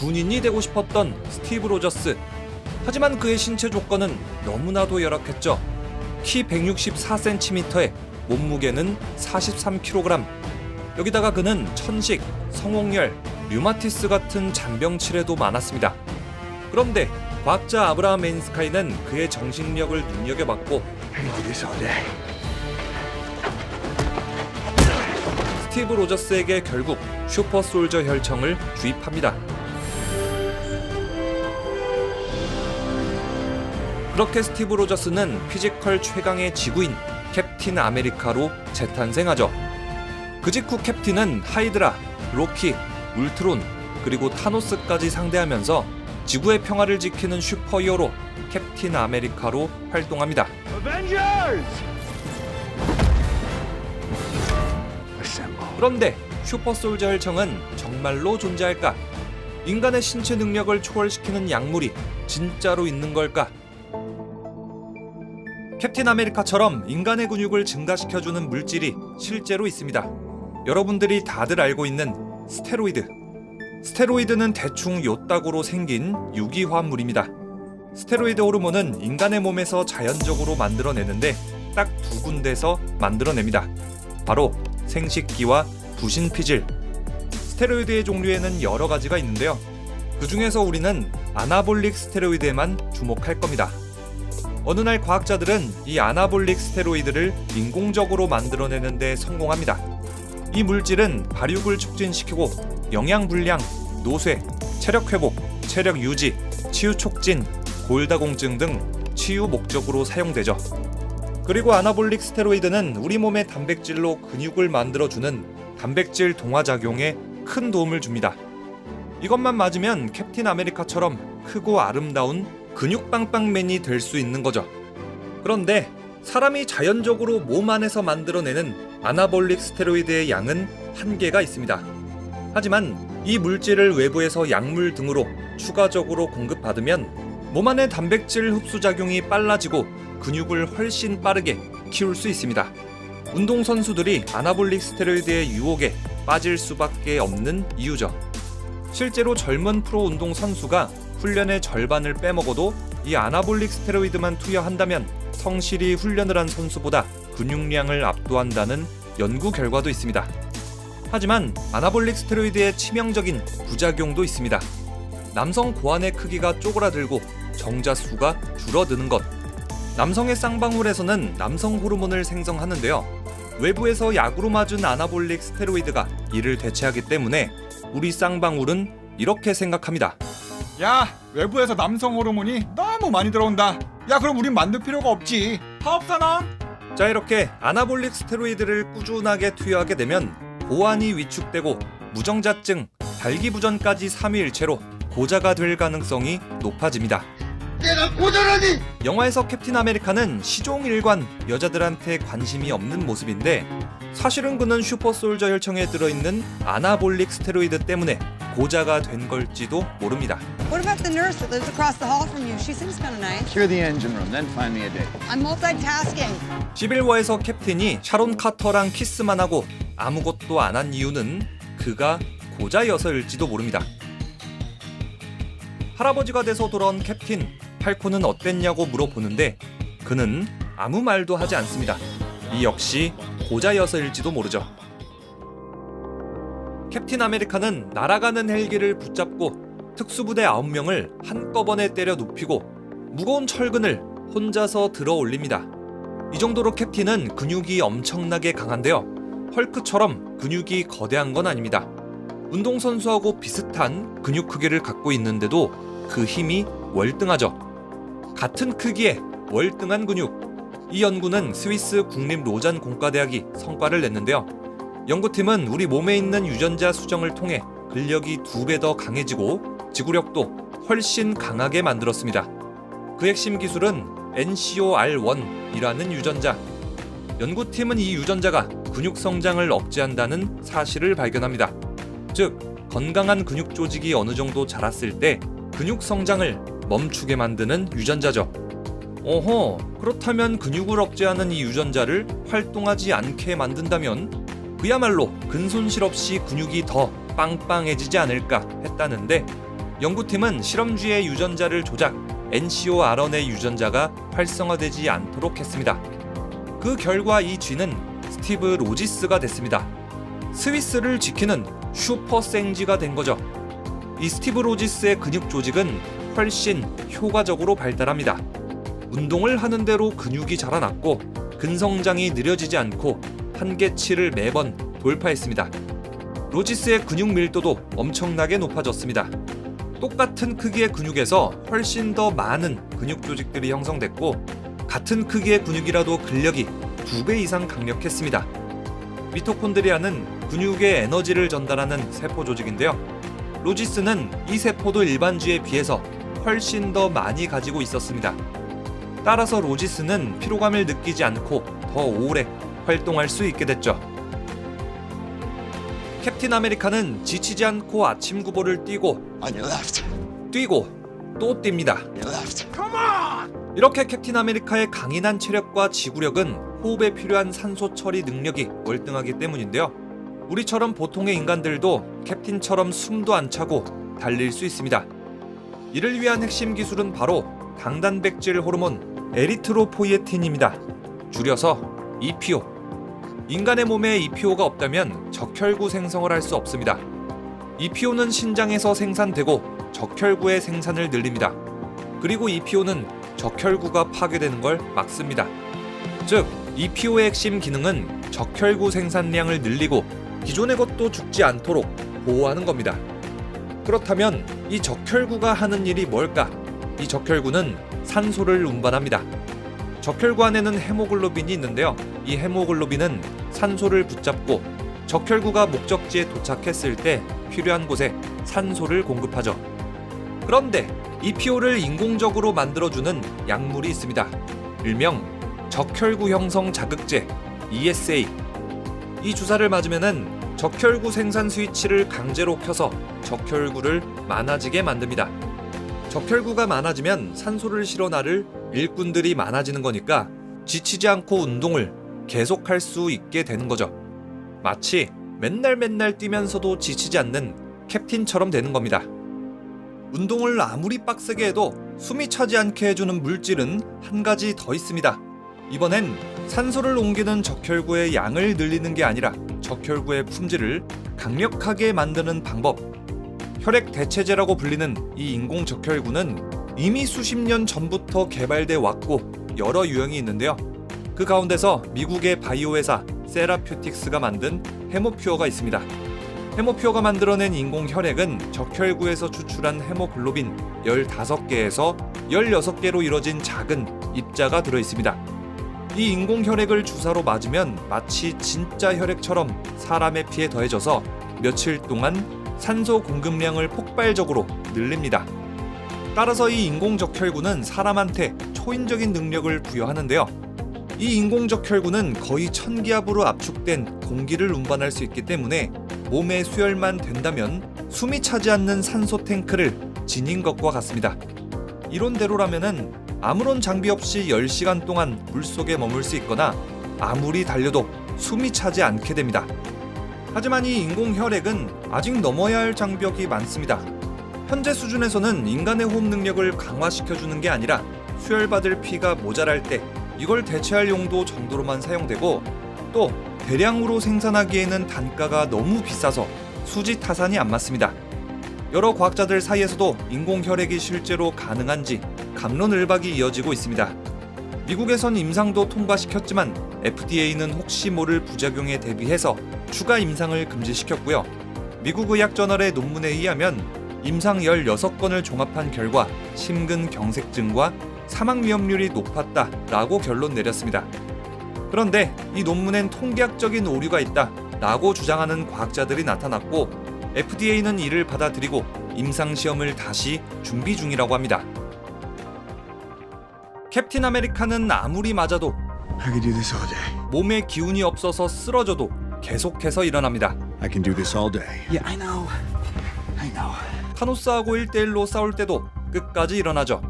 군인이 되고 싶었던 스티브 로저스. 하지만 그의 신체 조건은 너무나도 열악했죠. 키 164cm에 몸무게는 43kg. 여기다가 그는 천식, 성홍열, 류마티스 같은 잔병치레도 많았습니다. 그런데 과학자 아브라함 메인스카이는 그의 정신력을 눈여겨봤고. 스티브 로저스에게 결국 슈퍼 솔저 혈청을 주입합니다. 그렇게 스티브 로저스는 피지컬 최강의 지구인 캡틴 아메리카로 재탄생하죠. 그 직후 캡틴은 하이드라, 로키, 울트론, 그리고 타노스까지 상대하면서 지구의 평화를 지키는 슈퍼히어로 캡틴 아메리카로 활동합니다. 그런데 슈퍼솔저 혈청은 정말로 존재할까? 인간의 신체 능력을 초월시키는 약물이 진짜로 있는 걸까? 캡틴 아메리카처럼 인간의 근육을 증가시켜주는 물질이 실제로 있습니다. 여러분들이 다들 알고 있는 스테로이드. 스테로이드는 대충 요따구로 생긴 유기화합물입니다. 스테로이드 호르몬은 인간의 몸에서 자연적으로 만들어내는데 딱 두 군데서 만들어냅니다. 바로 생식기와 부신피질. 스테로이드의 종류에는 여러 가지가 있는데요. 그 중에서 우리는 아나볼릭 스테로이드에만 주목할 겁니다. 어느 날 과학자들은 이 아나볼릭 스테로이드를 인공적으로 만들어내는데 성공합니다. 이 물질은 발육을 촉진시키고 영양 불량, 노쇠, 체력 회복, 체력 유지, 치유 촉진, 골다공증 등 치유 목적으로 사용되죠. 그리고 아나볼릭 스테로이드는 우리 몸의 단백질로 근육을 만들어주는 단백질 동화 작용에 큰 도움을 줍니다. 이것만 맞으면 캡틴 아메리카처럼 크고 아름다운 근육 빵빵맨이 될 수 있는 거죠. 그런데 사람이 자연적으로 몸 안에서 만들어내는 아나볼릭 스테로이드의 양은 한계가 있습니다. 하지만 이 물질을 외부에서 약물 등으로 추가적으로 공급받으면 몸 안의 단백질 흡수 작용이 빨라지고 근육을 훨씬 빠르게 키울 수 있습니다. 운동선수들이 아나볼릭 스테로이드의 유혹에 빠질 수밖에 없는 이유죠. 실제로 젊은 프로 운동 선수가 훈련의 절반을 빼먹어도 이 아나볼릭 스테로이드만 투여한다면 성실히 훈련을 한 선수보다 근육량을 압도한다는 연구 결과도 있습니다. 하지만 아나볼릭 스테로이드의 치명적인 부작용도 있습니다. 남성 고환의 크기가 쪼그라들고 정자 수가 줄어드는 것. 남성의 쌍방울에서는 남성 호르몬을 생성하는데요. 외부에서 약으로 맞은 아나볼릭 스테로이드가 이를 대체하기 때문에 우리 쌍방울은 이렇게 생각합니다. 야 외부에서 남성 호르몬이 너무 많이 들어온다 야 그럼 우린 만들 필요가 없지 파업산업 자 이렇게 아나볼릭 스테로이드를 꾸준하게 투여하게 되면 보안이 위축되고 무정자증, 발기부전까지 삼위일체로 고자가 될 가능성이 높아집니다. 내가 고전하니! 영화에서 캡틴 아메리카는 시종일관 여자들한테 관심이 없는 모습인데 사실은 그는 슈퍼솔저 혈청에 들어있는 아나볼릭 스테로이드 때문에 고자가 된 걸지도 모릅니다. What about the nurse that lives across the hall from you? She seems kind of nice. Clear the engine room, then find me a date. I'm multitasking. 시빌워에서 캡틴이 샤론 카터랑 키스만 하고 아무것도 안 한 이유는 그가 고자여서일지도 모릅니다. 할아버지가 돼서 돌아온 캡틴 팔코는 어땠냐고 물어보는데 그는 아무 말도 하지 않습니다. 이 역시 고자여서일지도 모르죠. 캡틴 아메리카는 날아가는 헬기를 붙잡고 특수부대 9명을 한꺼번에 때려 눕히고 무거운 철근을 혼자서 들어 올립니다. 이 정도로 캡틴은 근육이 엄청나게 강한데요. 헐크처럼 근육이 거대한 건 아닙니다. 운동선수하고 비슷한 근육 크기를 갖고 있는데도 그 힘이 월등하죠. 같은 크기의 월등한 근육. 이 연구는 스위스 국립 로잔 공과대학이 성과를 냈는데요. 연구팀은 우리 몸에 있는 유전자 수정을 통해 근력이 두 배 더 강해지고 지구력도 훨씬 강하게 만들었습니다. 그 핵심 기술은 NCOR1이라는 유전자. 연구팀은 이 유전자가 근육 성장을 억제한다는 사실을 발견합니다. 즉, 건강한 근육 조직이 어느 정도 자랐을 때 근육 성장을 멈추게 만드는 유전자죠. 어허, 그렇다면 근육을 억제하는 이 유전자를 활동하지 않게 만든다면 그야말로 근손실 없이 근육이 더 빵빵해지지 않을까 했다는데 연구팀은 실험쥐의 유전자를 조작, NCORNA 유전자가 활성화되지 않도록 했습니다. 그 결과 이 쥐는 스티브 로지스가 됐습니다. 스위스를 지키는 슈퍼 생쥐가 된 거죠. 이 스티브 로지스의 근육 조직은 훨씬 효과적으로 발달합니다. 운동을 하는 대로 근육이 자라났고 근성장이 느려지지 않고 한계치를 매번 돌파했습니다. 로지스의 근육 밀도도 엄청나게 높아졌습니다. 똑같은 크기의 근육에서 훨씬 더 많은 근육 조직들이 형성됐고 같은 크기의 근육이라도 근력이 두 배 이상 강력했습니다. 미토콘드리아는 근육에 에너지를 전달하는 세포 조직인데요. 로지스는 이 세포도 일반쥐에 비해서 훨씬 더 많이 가지고 있었습니다. 따라서 로지스는 피로감을 느끼지 않고 더 오래 활동할 수 있게 됐죠. 캡틴 아메리카는 지치지 않고 아침 구보를 뛰고 On your left. 뛰고 또 뜁니다. Your left. 이렇게 캡틴 아메리카의 강인한 체력과 지구력은 호흡에 필요한 산소 처리 능력이 월등하기 때문인데요. 우리처럼 보통의 인간들도 캡틴처럼 숨도 안 차고 달릴 수 있습니다. 이를 위한 핵심 기술은 바로 강단백질 호르몬 에리트로포이에틴입니다. 줄여서 EPO. 인간의 몸에 EPO가 없다면 적혈구 생성을 할 수 없습니다. EPO는 신장에서 생산되고 적혈구의 생산을 늘립니다. 그리고 EPO는 적혈구가 파괴되는 걸 막습니다. 즉, EPO의 핵심 기능은 적혈구 생산량을 늘리고 기존의 것도 죽지 않도록 보호하는 겁니다. 그렇다면 이 적혈구가 하는 일이 뭘까? 이 적혈구는 산소를 운반합니다. 적혈구 안에는 헤모글로빈이 있는데요. 이 헤모글로빈은 산소를 붙잡고 적혈구가 목적지에 도착했을 때 필요한 곳에 산소를 공급하죠. 그런데 EPO를 인공적으로 만들어주는 약물이 있습니다. 일명 적혈구 형성 자극제 ESA. 이 주사를 맞으면은 적혈구 생산 스위치를 강제로 켜서 적혈구를 많아지게 만듭니다. 적혈구가 많아지면 산소를 실어 나를 일꾼들이 많아지는 거니까 지치지 않고 운동을 계속할 수 있게 되는 거죠. 마치 맨날 맨날 뛰면서도 지치지 않는 캡틴처럼 되는 겁니다. 운동을 아무리 빡세게 해도 숨이 차지 않게 해주는 물질은 한 가지 더 있습니다. 이번엔 산소를 옮기는 적혈구의 양을 늘리는 게 아니라 적혈구의 품질을 강력하게 만드는 방법. 혈액 대체제라고 불리는 이 인공 적혈구는 이미 수십 년 전부터 개발돼 왔고 여러 유형이 있는데요. 그 가운데서 미국의 바이오 회사 세라퓨틱스가 만든 헤모퓨어가 있습니다. 헤모퓨어가 만들어낸 인공 혈액은 적혈구에서 추출한 헤모글로빈 15개에서 16개로 이뤄진 작은 입자가 들어 있습니다. 이 인공 혈액을 주사로 맞으면 마치 진짜 혈액처럼 사람의 피에 더해져서 며칠 동안 산소 공급량을 폭발적으로 늘립니다. 따라서 이 인공 적 혈구는 사람한테 초인적인 능력을 부여하는데요. 이 인공 적 혈구는 거의 천기압으로 압축된 공기를 운반할 수 있기 때문에 몸의 수혈만 된다면 숨이 차지 않는 산소 탱크를 지닌 것과 같습니다. 이론대로라면은 아무런 장비 없이 10시간 동안 물속에 머물 수 있거나 아무리 달려도 숨이 차지 않게 됩니다. 하지만 이 인공 혈액은 아직 넘어야 할 장벽이 많습니다. 현재 수준에서는 인간의 호흡 능력을 강화시켜주는 게 아니라 수혈받을 피가 모자랄 때 이걸 대체할 용도 정도로만 사용되고 또 대량으로 생산하기에는 단가가 너무 비싸서 수지 타산이 안 맞습니다. 여러 과학자들 사이에서도 인공 혈액이 실제로 가능한지 감론을박이 이어지고 있습니다. 미국에선 임상도 통과시켰지만 FDA는 혹시 모를 부작용에 대비해서 추가 임상을 금지시켰고요. 미국 의학 저널의 논문에 의하면 임상 16건을 종합한 결과 심근경색증과 사망 위험률이 높았다라고 결론 내렸습니다. 그런데 이 논문엔 통계학적인 오류가 있다라고 주장하는 과학자들이 나타났고 FDA는 이를 받아들이고 임상 시험을 다시 준비 중이라고 합니다. 캡틴 아메리카는 아무리 맞아도 I can do this all day. 몸에 기운이 없어서 쓰러져도 계속해서 일어납니다. I can do this all day. Yeah, I know. I know. 타노스하고 1대1로 싸울 때도 끝까지 일어나죠.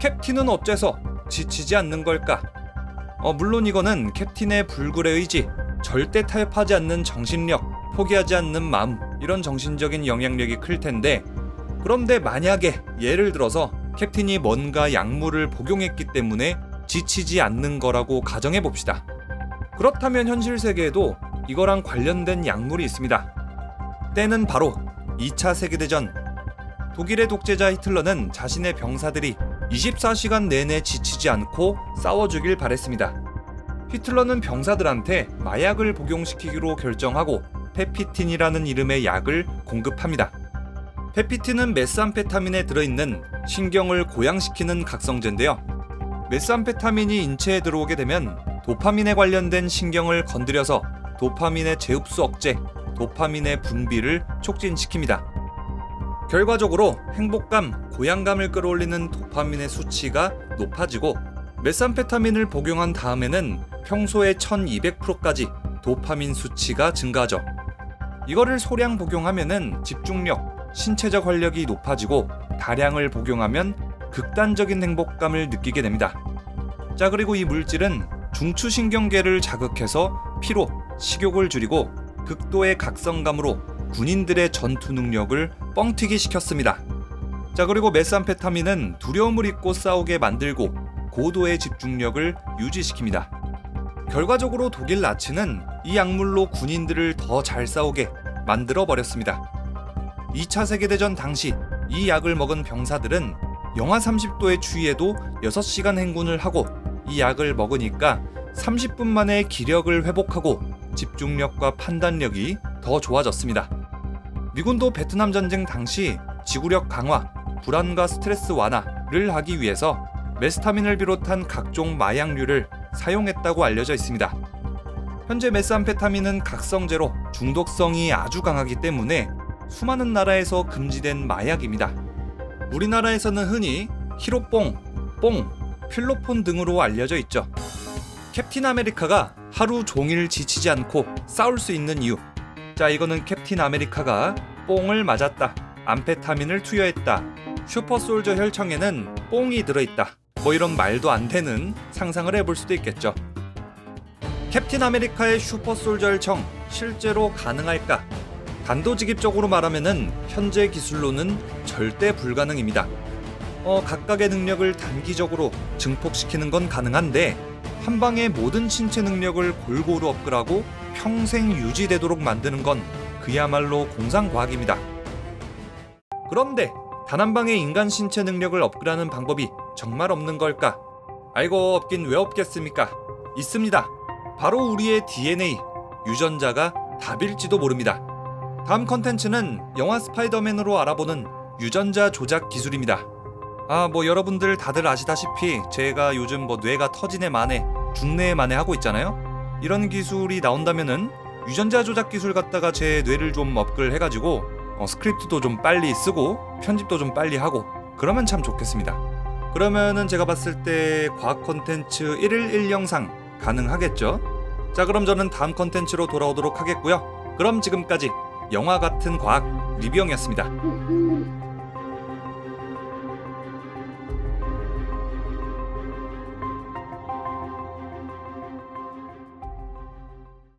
캡틴은 어째서 지치지 않는 걸까? 어, 물론 이거는 캡틴의 불굴의 의지, 절대 타협하지 않는 정신력, 포기하지 않는 마음, 이런 정신적인 영향력이 클 텐데, 그런데 만약에 예를 들어서 캡틴이 뭔가 약물을 복용했기 때문에 지치지 않는 거라고 가정해 봅시다. 그렇다면 현실 세계에도 이거랑 관련된 약물이 있습니다. 때는 바로 2차 세계대전. 독일의 독재자 히틀러는 자신의 병사들이 24시간 내내 지치지 않고 싸워주길 바랬습니다. 히틀러는 병사들한테 마약을 복용시키기로 결정하고 페피틴이라는 이름의 약을 공급합니다. 페피틴은 메스암페타민에 들어있는 신경을 고양시키는 각성제인데요. 메스암페타민이 인체에 들어오게 되면 도파민에 관련된 신경을 건드려서 도파민의 재흡수 억제, 도파민의 분비를 촉진시킵니다. 결과적으로 행복감, 고양감을 끌어올리는 도파민의 수치가 높아지고 메산페타민을 복용한 다음에는 평소의 1200%까지 도파민 수치가 증가하죠. 이거를 소량 복용하면은 집중력, 신체적 활력이 높아지고 다량을 복용하면 극단적인 행복감을 느끼게 됩니다. 자, 그리고 이 물질은 중추신경계를 자극해서 피로, 식욕을 줄이고 극도의 각성감으로 군인들의 전투 능력을 뻥튀기 시켰습니다. 자, 그리고 메산페타민은 두려움을 잊고 싸우게 만들고 고도의 집중력을 유지시킵니다. 결과적으로 독일 나치는 이 약물로 군인들을 더 잘 싸우게 만들어 버렸습니다. 2차 세계대전 당시 이 약을 먹은 병사들은 영하 30도의 추위에도 6시간 행군을 하고 이 약을 먹으니까 30분 만에 기력을 회복하고 집중력과 판단력이 더 좋아졌습니다. 미군도 베트남 전쟁 당시 지구력 강화, 불안과 스트레스 완화를 하기 위해서 메스타민을 비롯한 각종 마약류를 사용했다고 알려져 있습니다. 현재 메스암페타민은 각성제로 중독성이 아주 강하기 때문에 수많은 나라에서 금지된 마약입니다. 우리나라에서는 흔히 히로뽕, 뽕, 필로폰 등으로 알려져 있죠. 캡틴 아메리카가 하루 종일 지치지 않고 싸울 수 있는 이유. 자, 이거는 캡틴 아메리카가 뽕을 맞았다. 암페타민을 투여했다. 슈퍼솔저 혈청에는 뽕이 들어있다. 뭐 이런 말도 안 되는 상상을 해볼 수도 있겠죠. 캡틴 아메리카의 슈퍼솔저 혈청 실제로 가능할까? 단도직입적으로 말하면은 현재 기술로는 절대 불가능입니다. 어, 각각의 능력을 단기적으로 증폭시키는 건 가능한데 한 방에 모든 신체 능력을 골고루 업글하고 평생 유지되도록 만드는 건 그야말로 공상과학입니다. 그런데 단 한 방에 인간 신체 능력을 업글하는 방법이 정말 없는 걸까? 알고 없긴 왜 없겠습니까? 있습니다. 바로 우리의 DNA, 유전자가 답일지도 모릅니다. 다음 컨텐츠는 영화 스파이더맨으로 알아보는 유전자 조작 기술입니다. 아, 뭐 여러분들 다들 아시다시피 제가 요즘 뭐 뇌가 터지네 만에 죽네 만에 하고 있잖아요. 이런 기술이 나온다면은 유전자 조작 기술 갖다가 제 뇌를 좀 업글 해가지고 어, 스크립트도 좀 빨리 쓰고 편집도 좀 빨리 하고 그러면 참 좋겠습니다. 그러면은 제가 봤을 때 과학 콘텐츠 1일 1영상 가능하겠죠? 자, 그럼 저는 다음 콘텐츠로 돌아오도록 하겠고요. 그럼 지금까지 영화 같은 과학 리뷰영이었습니다.